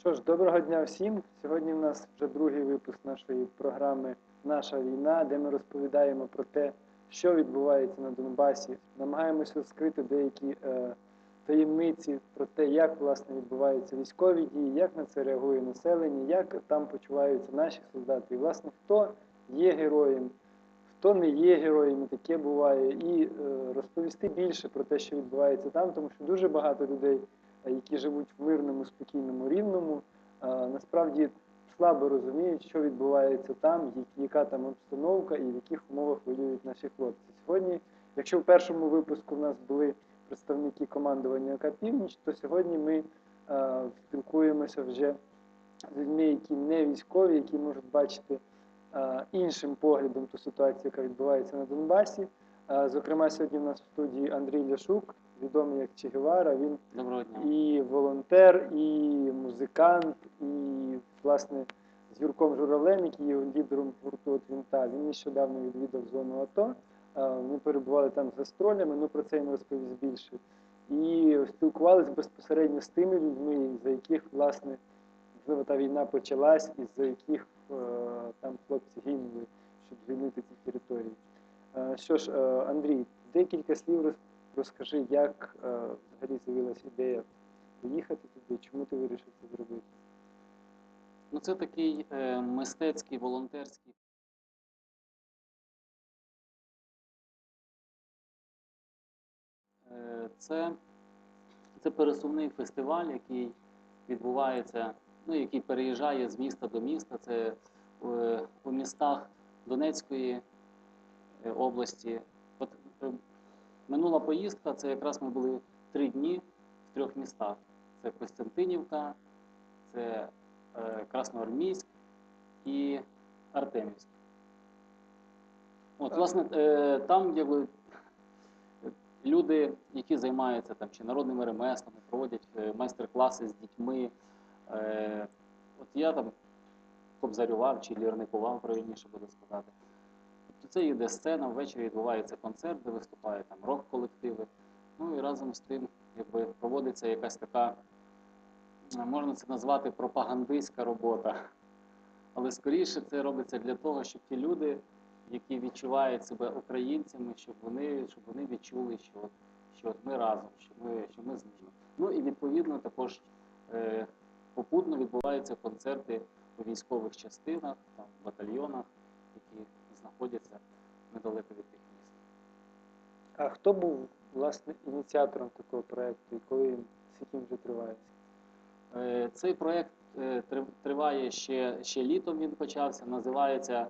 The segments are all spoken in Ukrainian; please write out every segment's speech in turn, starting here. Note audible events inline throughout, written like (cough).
Що ж, доброго дня всім. Сьогодні в нас вже другий випуск нашої програми Наша війна, де ми розповідаємо про те, що відбувається на Донбасі. Намагаємося скрити деякі е, таємниці про те, як власне відбуваються військові дії, як на це реагує населення, як там почуваються наші солдати. І власне хто є героєм, хто не є героєм, і таке буває, і е, розповісти більше про те, що відбувається там, тому що дуже багато людей, які живуть в мирному, спокійному, рівному, насправді слабо розуміють, що відбувається там, яка там обстановка і в яких умовах воюють наші хлопці. Сьогодні, якщо в першому випуску в нас були представники командування ОК «Північ», то сьогодні ми спілкуємося вже з людьми, які не військові, які можуть бачити іншим поглядом ту ситуацію, яка відбувається на Донбасі. Зокрема, сьогодні в нас в студії Андрій Ляшук, відомий як Че Гевара. Він Доброго дня. і волонтер, і музикант, і власне з Юрком Журавлем, який є лідером гурту «От Вінта. Він нещодавно відвідав зону АТО. Е, Ми перебували там з гастролями, ну про це він розповість більше. І спілкувалися безпосередньо з тими людьми, за яких власне можливо та війна почалась, і за яких е, там хлопці гинули, щоб звільнити ці території. Е, Що ж, Андрій, декілька слів роз- розкажи, як е, взагалі з'явилася ідея поїхати туди, чому ти вирішив це зробити? Ну, це такий е, мистецький, волонтерський. Е, це, це пересувний фестиваль, який відбувається, ну, який переїжджає з міста до міста. Це е, у містах Донецької е, області. Минула поїздка, це якраз ми були три дні в трьох містах. Це Костянтинівка, це е, Красноармійськ і Артемівськ. От, власне, е, там якби, люди, які займаються там, чи народними ремеслами, проводять е, майстер-класи з дітьми. Е, от я там кобзарював чи лірникував, правильніше буде сказати. Це йде сцена, ввечері відбувається концерт, де виступають там рок-колективи. Ну і разом з тим якби, проводиться якась така Е, можна це назвати пропагандистська робота. Але скоріше це робиться для того, щоб ті люди, які відчувають себе українцями, щоб вони, щоб вони відчули, що, що ми разом, що ми, що ми з ними. Ну і відповідно також е, попутно відбуваються концерти у військових частинах, там, батальйонах, знаходяться недалеко від тих міст. А хто був власне ініціатором такого проєкту і коли він скільки вже триває? Е, Цей проєкт е, триває ще, ще літом. Він почався. Називається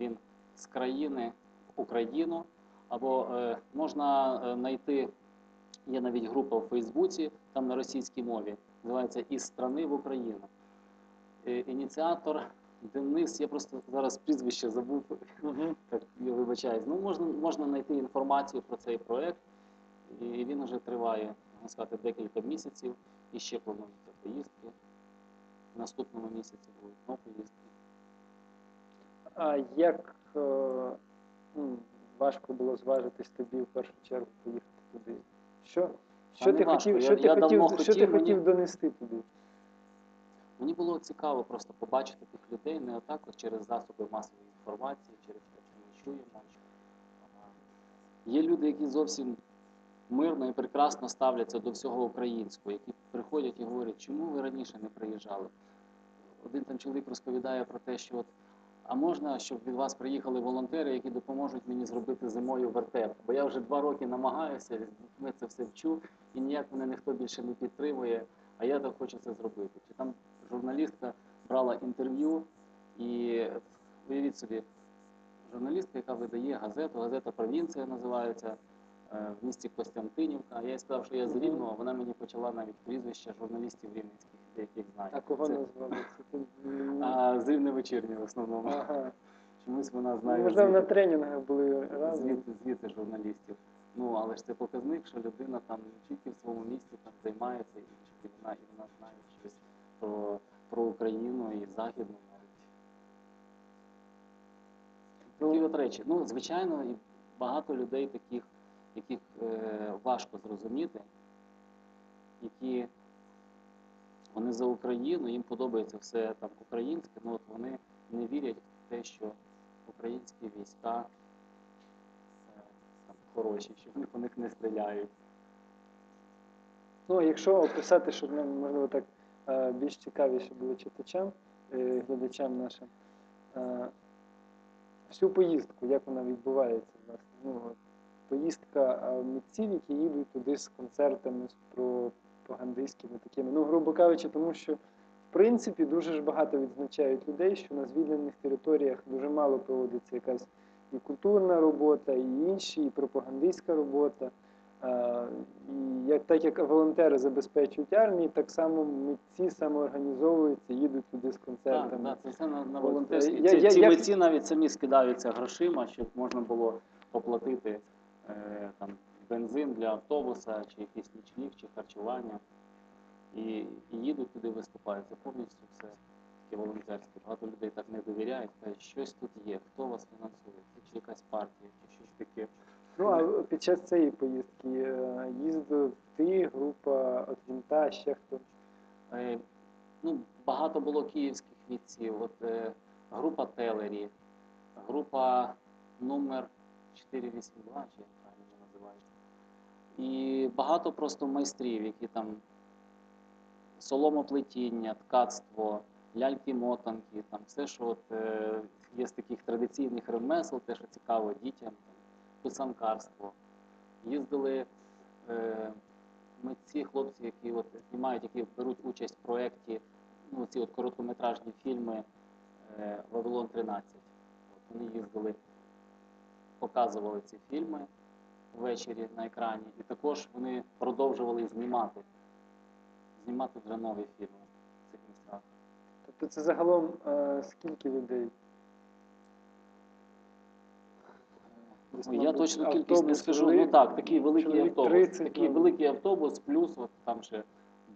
він з країни в Україну. Або е, можна знайти, є навіть група в Фейсбуці, там на російській мові. Називається Із страни в Україну. Ініціатор Денис, я просто зараз прізвище забув, так я вибачаюсь. Ну, можна, можна знайти інформацію про цей проєкт, і він вже триває, можна сказати, декілька місяців. І ще плануються поїздки. В наступному місяці будуть знову поїздки. А як е, ну, важко було зважитись тобі в першу чергу поїхати туди? Що, що ти важко. хотів, Я- що ти я хотів, що ти мені- хотів донести туди? Мені було цікаво просто побачити тих людей не отак от через засоби масової інформації, через те, що ми чуємо. Є люди, які зовсім мирно і прекрасно ставляться до всього українського, які приходять і говорять, чому ви раніше не приїжджали. Один там чоловік розповідає про те, що от, а можна, щоб від вас приїхали волонтери, які допоможуть мені зробити зимою вертеп? Бо я вже два роки намагаюся, дітьми це все вчу, і ніяк мене ніхто більше не підтримує, а я так хочу це зробити. Чи там журналістка брала інтерв'ю, і уявіть собі, журналістка, яка видає газету, газета Провінція називається е, в місті Костянтинівка. Я їй сказав, що я з. Рівного, вона мені почала навіть прізвища журналістів рівненських, деяких знає. А кого назвали? А, з Рівне вечірнє в основному. Ага. Чомусь вона Ну, знає Можливо, на тренінгах були разом. звідти, звідти журналістів. Ну, але ж це показник, що людина там не тільки в своєму місті там займається, і вона, і вона знає щось про, про Україну і Західну навіть. Такі от речі. Ну, звичайно, багато людей таких, яких е, важко зрозуміти, які Вони за Україну, їм подобається все там українське, ну от вони не вірять в те, що українські війська е, там, хороші, що вони по них не стріляють. Ну, якщо описати, щоб можливо так більш цікавіше було читачам, е, глядачам нашим, е, всю поїздку, як вона відбувається, власне. Ну, от, поїздка е, митців, які їдуть туди з концертами, з пропагандистськими такими. Ну, грубо кажучи, тому що в принципі дуже ж багато відзначають людей, що на звільнених територіях дуже мало проводиться якась і культурна робота, і інші, і пропагандистська робота. Як так як волонтери забезпечують армії, так само митці самоорганізовуються, їдуть туди з концертами. так, це все на, на волонтерські. я- Ці, я- ці я- митці навіть самі скидаються грошима, щоб можна було оплатити е, там, бензин для автобуса, чи якийсь нічліг, чи харчування. І, і їдуть туди, виступають. Це повністю все таке волонтерське. Багато людей так не довіряють, кажуть, щось тут є, хто вас фінансує, чи якась партія, чи щось таке. Ну а під час цієї поїздки е, їздив ти, група от Вінта, ще хто. Е, ну, багато було київських митців. От, е, група Телері, група номер 482, чи як правильно називають. І багато просто майстрів, які там соломоплетіння, ткацтво, ляльки-мотанки, там все, що от, є з таких традиційних ремесел, те, що цікаво дітям, писанкарство. Їздили е, митці, хлопці, які от знімають, які беруть участь в проєкті, ну, ці от короткометражні фільми е, Вавилон 13. От вони їздили, показували ці фільми ввечері на екрані, і також вони продовжували знімати, знімати вже нові фільми цих місцях. Тобто це загалом е, скільки людей? Десь, Ну, я точно кількість не скажу. Ну так, такий великий автобус. 30, такий великий автобус, плюс от там ще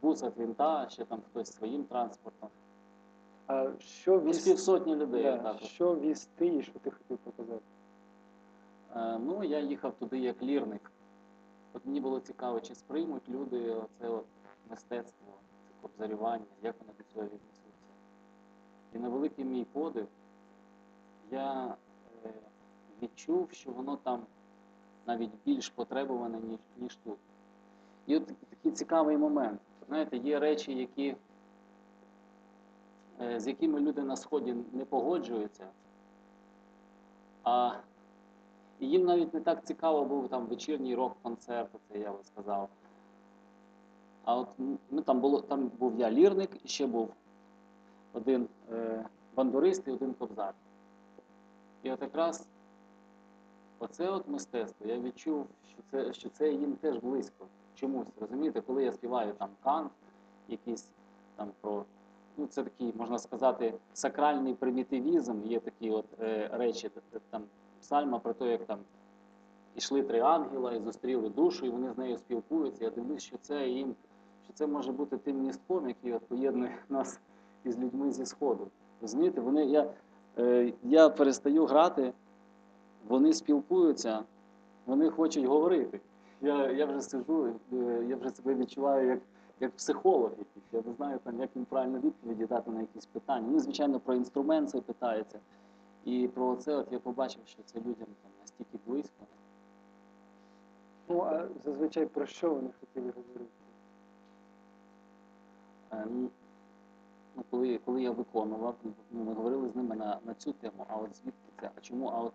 бус від вінта, ще там хтось своїм транспортом. А що Ну, з півсотні людей. да, отак от. що віз ти і що ти хотів показати? Е, Ну, я їхав туди як лірник. От мені було цікаво, чи сприймуть люди це от мистецтво, це кобзарювання, як вони до цього віднесуться. І на великий мій подив я відчув, що воно там навіть більш потребуване, ніж, ніж тут. І от такий цікавий момент. Знаєте, є речі, які, е, з якими люди на Сході не погоджуються, а їм навіть не так цікаво був там вечірній рок-концерт, це я би сказав. А от ми там було, там був я лірник, і ще був один е, бандурист і один кобзар. І от якраз оце от мистецтво, я відчув, що це, що це їм теж близько. Чомусь, розумієте, коли я співаю там кант, якийсь там про. Ну, це такий, можна сказати, сакральний примітивізм, є такі от е, речі, там псальма про те, як там ішли три ангела і зустріли душу, і вони з нею спілкуються. Я дивлюсь, що це їм, що це може бути тим містком, який от поєднує нас із людьми зі Сходу. Розумієте, вони, я, е, я перестаю грати, вони спілкуються, вони хочуть говорити. Я, я вже сижу, е, я вже себе відчуваю як, як психолог якийсь. Я не знаю, там, як їм правильно відповіді дати на якісь питання. Ну, звичайно, про інструмент це питається. І про це от я побачив, що це людям там настільки близько. Ну а зазвичай про що вони хотіли говорити? Е, ну, ну, коли, коли я виконував, ну, ми говорили з ними на, на цю тему, а от звідки це, а чому, а от,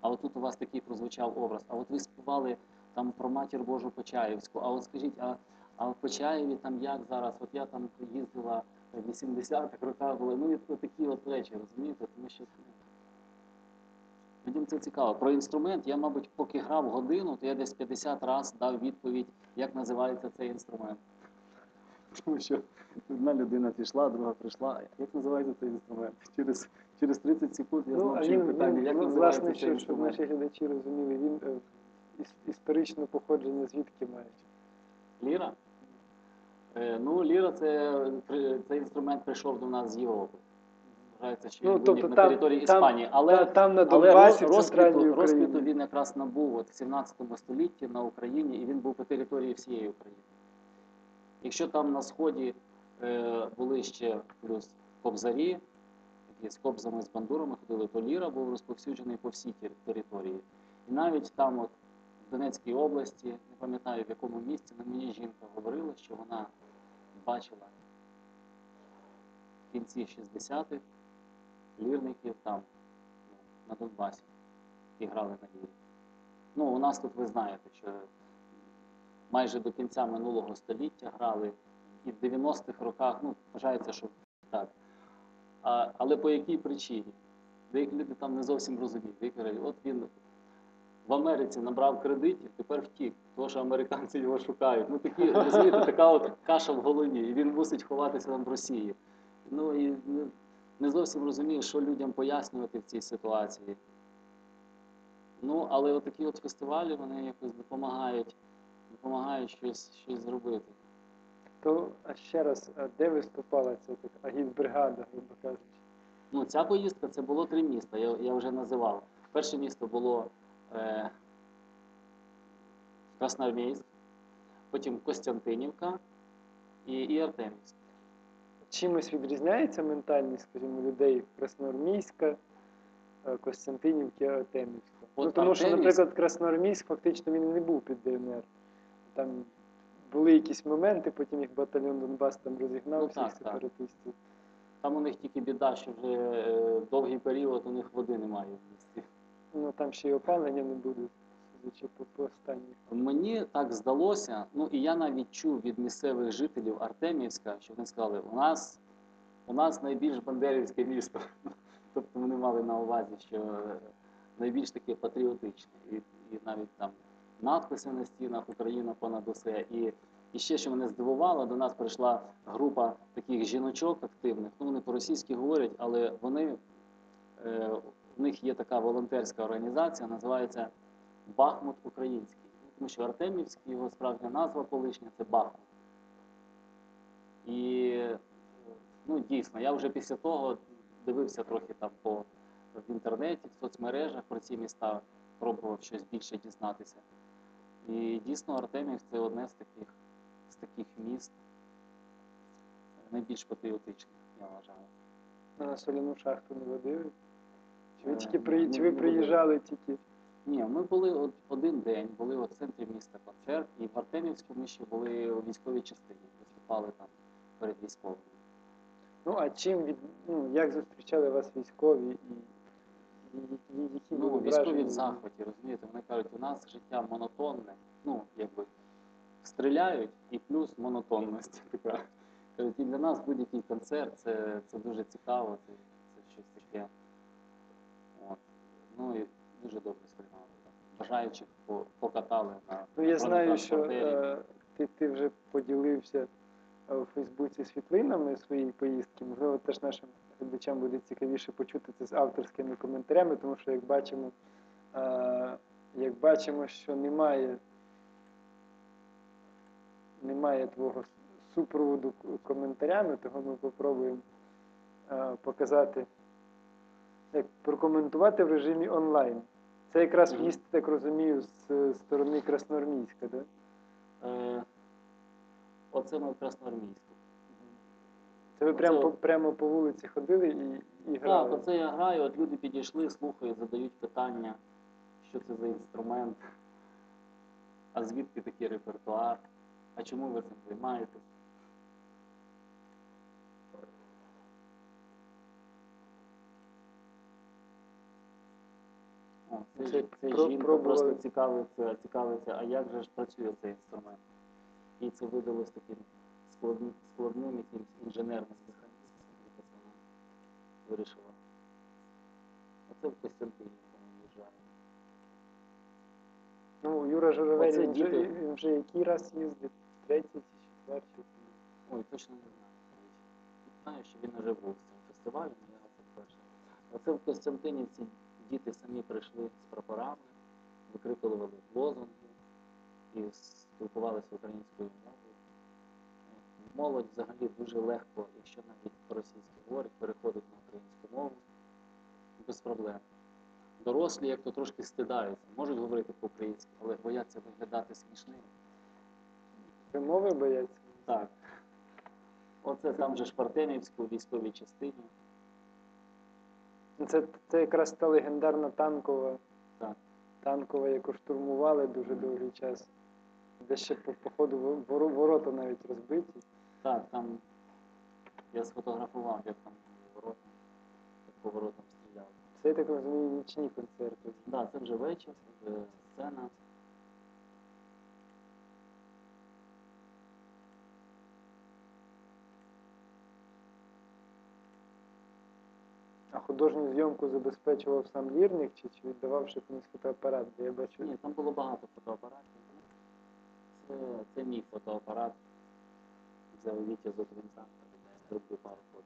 а от тут у вас такий прозвучав образ, а от ви співали там про матір Божу Почаївську, а от скажіть, а, а в Почаєві там як зараз? От я там їздила в 80-х роках були, ну і такі от речі, розумієте, тому що ну, це цікаво. Про інструмент я, мабуть, поки грав годину, то я десь 50 разів дав відповідь, як називається цей інструмент. Тому що одна людина пішла, друга прийшла. Як називається цей інструмент? Через, через 30 секунд я ну, знову а питання, він, як ну, називається власне, цей що, щоб інструмент. наші глядачі розуміли, він е, іс- історичне походження звідки має? Ліра? Е, ну, ліра це, при- цей інструмент прийшов до нас з Європи. Вважається, що Ну, він тобто виник на там- території там- Іспанії. Але, Та- там на але Донбасі, роз- центральній розквіту, Україні. розквіту він якраз набув от в 17 столітті на Україні, і він був по території всієї України. Якщо там на Сході е, були ще плюс кобзарі, з кобзами, з бандурами ходили, то ліра був розповсюджений по всій території. І навіть там, от, в Донецькій області, не пам'ятаю в якому місці, на мені жінка говорила, що вона бачила в кінці 60-х лірників там, ну, на Донбасі, і грали на лірі. Ну, у нас тут ви знаєте, що майже до кінця минулого століття грали, і в 90-х роках, ну, вважається, що так. А, але по якій причині? Деякі люди там не зовсім розуміють. Деякі кажуть, от він в Америці набрав кредитів, тепер втік, тому що американці його шукають. Ну такі, розумієте, така от каша в голові, і він мусить ховатися там в Росії. Ну і не, зовсім розумію, що людям пояснювати в цій ситуації. Ну, але от такі от фестивалі вони якось допомагають, допомагають щось, щось зробити. То а ще раз, а де виступала ця така агітбригада, грубо кажучи? Ну, ця поїздка це було три міста, я, я вже називав. Перше місто було е, Красноармійськ, потім Костянтинівка і, і Артемівськ. Чимось відрізняється ментальність, скажімо, людей Красноармійська, е, Костянтинівки, Артемівська? От ну, тому що, наприклад, Красноармійськ фактично він не був під ДНР. Там були якісь моменти, потім їх батальйон Донбас там розігнав Ну, всіх так, так. сепаратистів. Там у них тільки біда, що вже е, довгий період у них води немає в місті. Ну там ще й опалення не буде, судячи по, по останніх. Мені так здалося, ну і я навіть чув від місцевих жителів Артемівська, що вони сказали, у нас, у нас найбільш бандерівське місто. (laughs) Тобто вони мали на увазі, що е, найбільш таке патріотичне. І, і навіть там надписи на стінах Україна понад усе. І, і ще, що мене здивувало, до нас прийшла група таких жіночок активних. Ну, вони по-російськи говорять, але вони, е, в них є така волонтерська організація, називається Бахмут Український. Тому що Артемівський, його справжня назва колишня це Бахмут. І ну, дійсно, я вже після того дивився трохи там по в інтернеті, в соцмережах про ці міста, пробував щось більше дізнатися. І дійсно Артемів це одне з таких, з таких міст найбільш патріотичних, я вважаю. На соляну шахту не водили? Чи ви Е, тільки при... не- чи ви не приїжджали тільки? Ні, ми були один день, були в центрі міста концерт, і в Артемівську ми ще були у військовій частині, виступали там перед військовими. Ну а чим від ну як зустрічали вас військові і, Ну, військові в захваті, розумієте, вони кажуть, у нас життя монотонне, ну, якби стріляють і плюс монотонність (laughs) така. Кажуть, і для нас будь-який концерт це, це дуже цікаво, це, це щось таке. От. Ну і дуже добре сприймали. Бажаючих покатали на Ну я знаю, що е, ти, ти вже поділився е, у Фейсбуці світлинами своєї поїздки. Можливо, теж нашим глядачам буде цікавіше почути це з авторськими коментарями, тому що як бачимо, е, як бачимо, що немає, немає твого супроводу коментарями, того ми попробуємо е, показати, як прокоментувати в режимі онлайн. Це якраз в'їзд, так розумію, з сторони Красноармійська, так? Е, Оце ми в Красноармійську. Це ви прямо, по, прямо по вулиці ходили і, і грали? Так, оце я граю, от люди підійшли, слухають, задають питання, що це за інструмент, а звідки такий репертуар, а чому ви цим займаєтесь? О, це, Це це про- жінка пробували. просто цікавиться, цікавиться, а як же ж працює цей інструмент? І це видалось таким складним, якимсь інженерним вона вирішила. Оце в Костянтинівку ми в'їжджаємо. Ну, Юра Журавель, Оце він вже, діти. він вже який раз їздить? Третій чи четвертий? Ой, точно не знаю. Знаю, що він вже був з цим фестивалем, але я це вперше. Оце в Костянтинівці діти самі прийшли з прапорами, викрикували лозунги і спілкувалися українською мовою. Молодь взагалі дуже легко, якщо навіть по-російськи говорить, переходить на українську мову без проблем. Дорослі, як то трошки стидаються, можуть говорити по-українськи, але бояться виглядати смішними. Ви мови бояться? Так. Оце там же Шпартемівську, військовій частині. Це, це якраз та легендарна танкова, Так. танкова, яку штурмували дуже довгий час. Де ще по, по ходу ворота навіть розбиті. Так, там я сфотографував, як там ворота, як по воротам стріляли. Це, я так розумію, нічні концерти. Так, да, це вже вечір, це вже сцена. А художню зйомку забезпечував сам лірник чи, чи віддавав ще фотоапарат, де я бачу. Ні, там було багато фотоапаратів. Це, це мій фотоапарат. Взяв Вітя з Окрінця, зробив пару фото.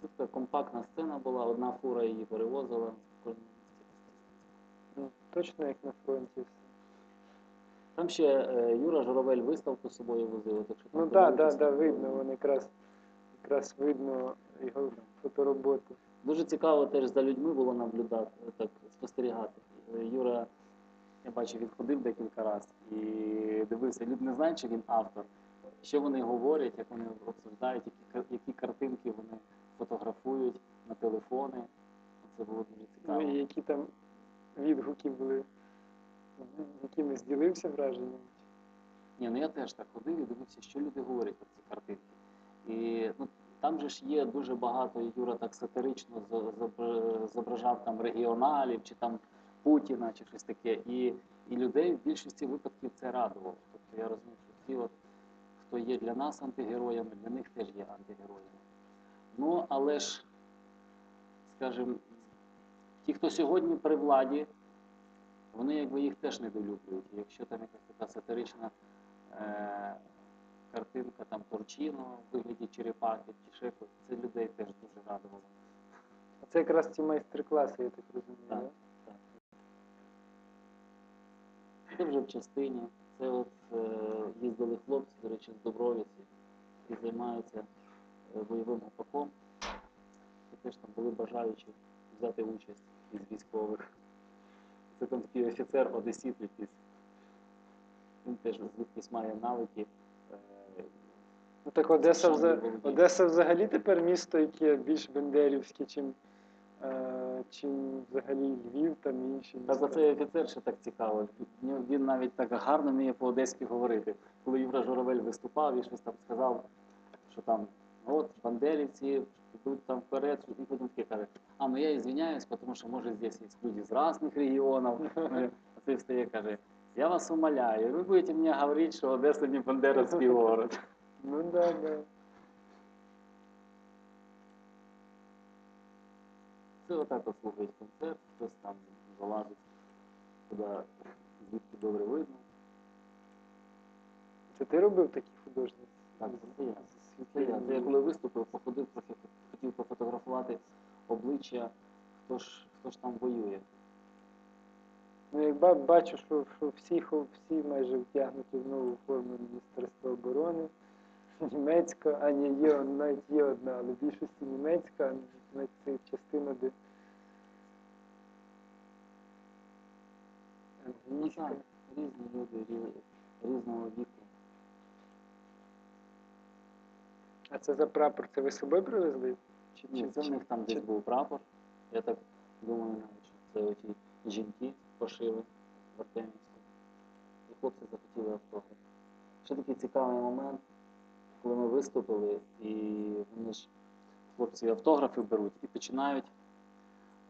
Це така компактна сцена була, одна фура її перевозила. Ну, точно як на фронті все. Там ще е, Юра Журавель виставку з собою возив. Так що Ну так, да, да, видно, вон якраз, якраз видно його фотороботу. Дуже цікаво теж за людьми було наблюдати, так спостерігати. Е, Юра, я бачив, він ходив декілька разів і дивився. Люди не знають, чи він автор. Що вони говорять, як вони обсуждають, які, які картинки вони фотографують на телефони. Це було дуже Ну цікаво. і які там відгуки були, якими зділився враженням. Ні, ну я теж так ходив і дивився, що люди говорять про ці картинки. І ну, там же ж є дуже багато, Юра так сатирично зображав там регіоналів чи там Путіна чи щось таке. І, і людей в більшості випадків це радувало. Тобто я розумію, що ті, от, хто є для нас антигероями, для них теж є антигероями. Ну, але ж, скажімо, ті, хто сьогодні при владі, вони якби їх теж недолюблюють. І Якщо там якась така сатирична е, картинка там Торчино в вигляді черепахи чи ще це людей теж дуже радувало. А це якраз ці майстер-класи, я так розумію. Так. Це вже в частині. Це от е, їздили хлопці, до речі, з Добровиці, які займаються е, бойовим гопаком. І теж там були бажаючі взяти участь із військових. Це там такий офіцер одесіт якийсь. Він теж звідкись має навики. е, Ну так Одеса, Це Одеса взагалі тепер місто, яке більш бендерівське, чим, чим взагалі Львів там інші міста. оцей офіцер ще так цікаво. Він- Він навіть так гарно вміє по-одеськи говорити. Коли Юра Журавель виступав і щось там сказав, що там от бандерівці йдуть там вперед, і потім таке каже, а ну я извиняюсь, тому що може здесь є люди з різних регіонів. А цей встає каже, я вас умоляю, ви будете мені говорити, що Одеса не бандеровський город. Ну да, да. Це отак от слухають концерт, хтось там залазить туди, звідки добре видно. Це ти робив такі художні? Так, це я. Це я. я коли виступив, походив трохи, хотів пофотографувати обличчя, хто ж, хто ж там воює. Ну, як бачу, що, що всі, всі майже втягнуті в нову форму Міністерства оборони. Німецька, а ні, є навіть є одна, але в більшості німецька, а навіть це частина, де Ну англійська. різні люди, різного віку. А це за прапор, це ви з собою привезли? Чи, Ні, чи- це в них там чи- десь був прапор. Я так думаю, навіть, що це оті жінки пошили в Артемівську. І хлопці захотіли автограф. Ще такий цікавий момент, коли ми виступили, і вони ж хлопці автографи беруть і починають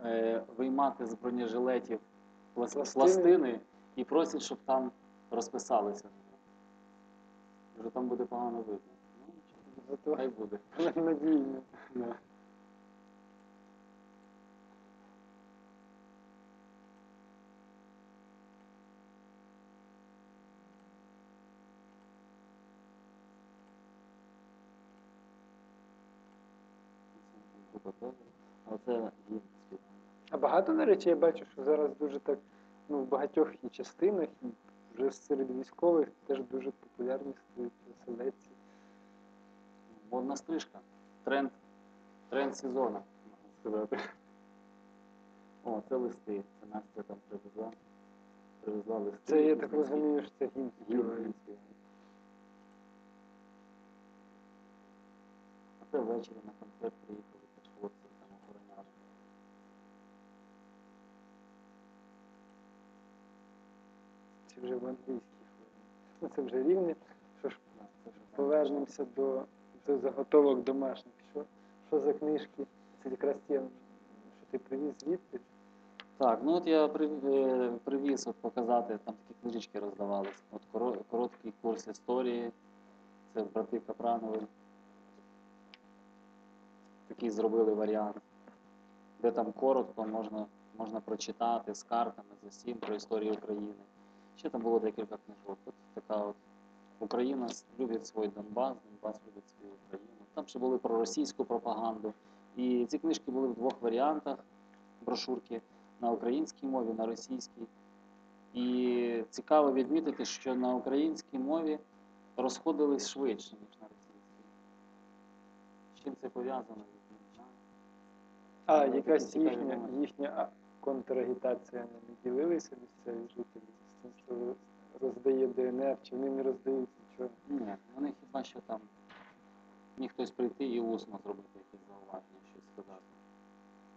е, виймати з бронежилетів плас- Пластини? пластини і просять, щоб там розписалися. Вже там буде погано видно. Ну, Зато хай буде. надійно. Група теж. А це їх. А багато, до речі, я бачу, що зараз дуже так, ну, в багатьох і частинах, і вже серед військових теж дуже популярні стають оселедці. Модна стрижка. Тренд, тренд сезону, можна сказати. О, це листи. Це Настя там привезла. привезла листи. Це я так розумію, що це гімн. А це ввечері на концерт приїхали вже в англійській формі. Ну, це вже рівне. Що ж, повернемося до, до заготовок домашніх. Що, що за книжки? Це якраз ті, що ти привіз звідти. Так, ну от я е, привіз от показати, там такі книжечки роздавались. От короткий курс історії, це брати Капранови. Такий зробили варіант, де там коротко можна, можна прочитати з картами, з усім про історію України. Ще там було декілька книжок. От така от Україна любить свій Донбас, Донбас любить свою Україну. Там ще були про російську пропаганду. І ці книжки були в двох варіантах брошурки на українській мові, на російській. І цікаво відмітити, що на українській мові розходились швидше, ніж на російській. З чим це пов'язано? А, якась їхня, їхня контрагітація не ділилися місцеві жителі що роздає ДНР, чи вони не роздають нічого. Ні, вони хіба що там міг хтось прийти і усно зробити якісь зауваження, щось сказати.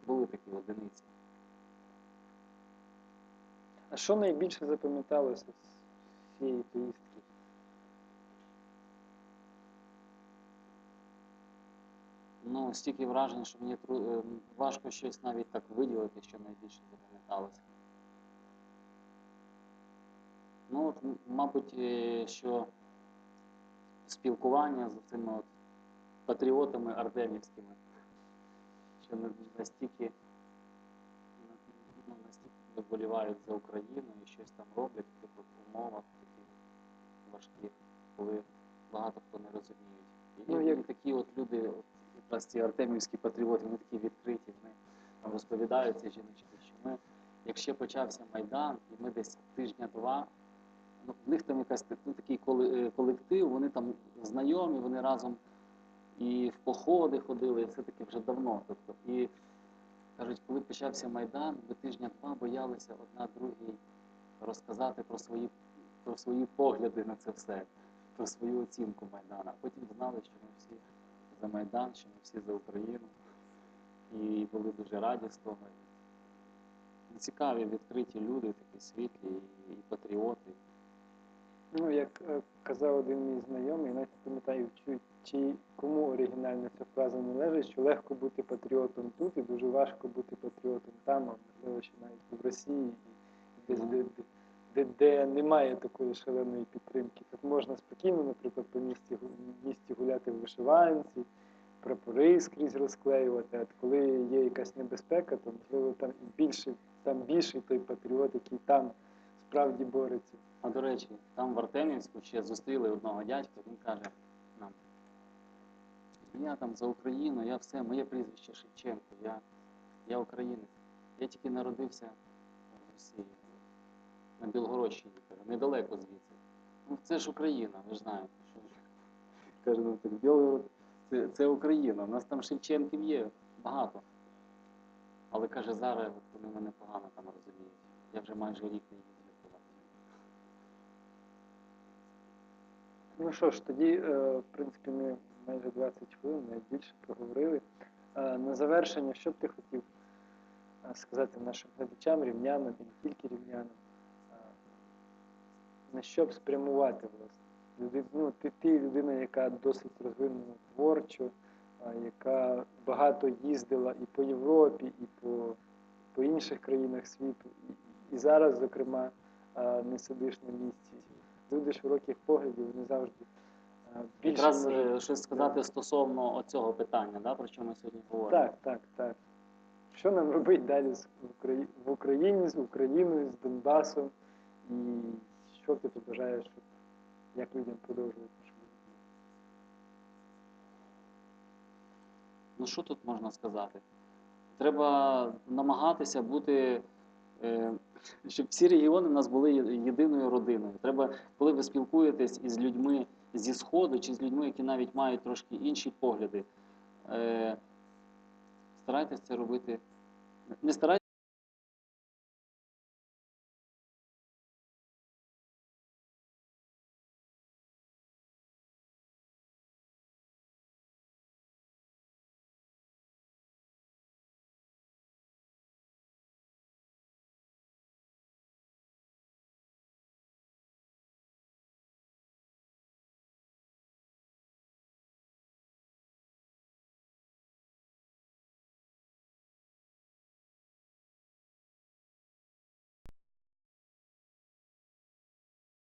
Були такі одиниці. А що найбільше запам'яталося з цієї поїздки? Ну, стільки вражень, що мені тру- е, важко щось навіть так виділити, що найбільше запам'яталося. Ну, от, мабуть, е, що спілкування з цими от патріотами артемівськими, що на- настільки, ну, настільки вболівають за Україну і щось там роблять в таких от умовах, таких важких, коли багато хто не розуміють. І, Ну, як- такі от люди, от, якраз ці артемівські патріоти, вони такі відкриті, вони там розповідають ці жіночки, що ми, як ще почався Майдан, і ми десь тижня-два, в них там якась ну, такий е, колектив, вони там знайомі, вони разом і в походи ходили, і все-таки вже давно. Тобто, і кажуть, коли почався Майдан, ми тижня-два боялися одна другій розказати про свої, про свої погляди на це все, про свою оцінку Майдана. Потім знали, що ми всі за Майдан, що ми всі за Україну. І були дуже раді з того. Цікаві, відкриті люди, такі світлі і патріоти. Ну, як е, казав один мій знайомий, навіть пам'ятаю, чи, кому оригінально ця фраза належить, що легко бути патріотом тут і дуже важко бути патріотом там, а можливо, ще навіть в Росії, десь, де, де, де, немає такої шаленої підтримки. Тут можна спокійно, наприклад, по місті, місті гуляти в вишиванці, прапори скрізь розклеювати. А коли є якась небезпека, то можливо там більше, там більший той патріот, який там справді бореться. А до речі, там в Артемівську ще зустріли одного дядька, він каже нам, я там за Україну, я все, моє прізвище Шевченко, я, я українець. Я тільки народився в Росії, на Білгородщині, недалеко звідси. Ну це ж Україна, ви ж знаєте. Що... Каже, ну так Білгород, це, це Україна, у нас там Шевченків є багато. Але каже, зараз от вони мене погано там розуміють. Я вже майже рік не їздив Ну що ж, тоді, е, в принципі, ми майже 20 хвилин, навіть більше проговорили. Е, На завершення, що б ти хотів е, сказати нашим глядачам, рівнянам і не тільки рівнянам, на що б спрямувати, власне? Ну, ти, ти людина, яка досить розвинена творчо, яка багато їздила і по Європі, і по, по інших країнах світу, і, зараз, зокрема, не сидиш на місці. Люди широких поглядів, вони завжди е, більше Якраз можуть- е, щось сказати стосовно цього питання, да, про що ми сьогодні говоримо. Так, так, так. Що нам робити далі з Украї... в Україні, з Україною, з Донбасом? І що ти побажаєш, щоб... як людям продовжувати? Ну що тут можна сказати? Треба намагатися бути, щоб всі регіони у нас були єдиною родиною. Треба, коли ви спілкуєтесь із людьми зі Сходу чи з людьми, які навіть мають трошки інші погляди, е, старайтесь це робити. Не старайтесь.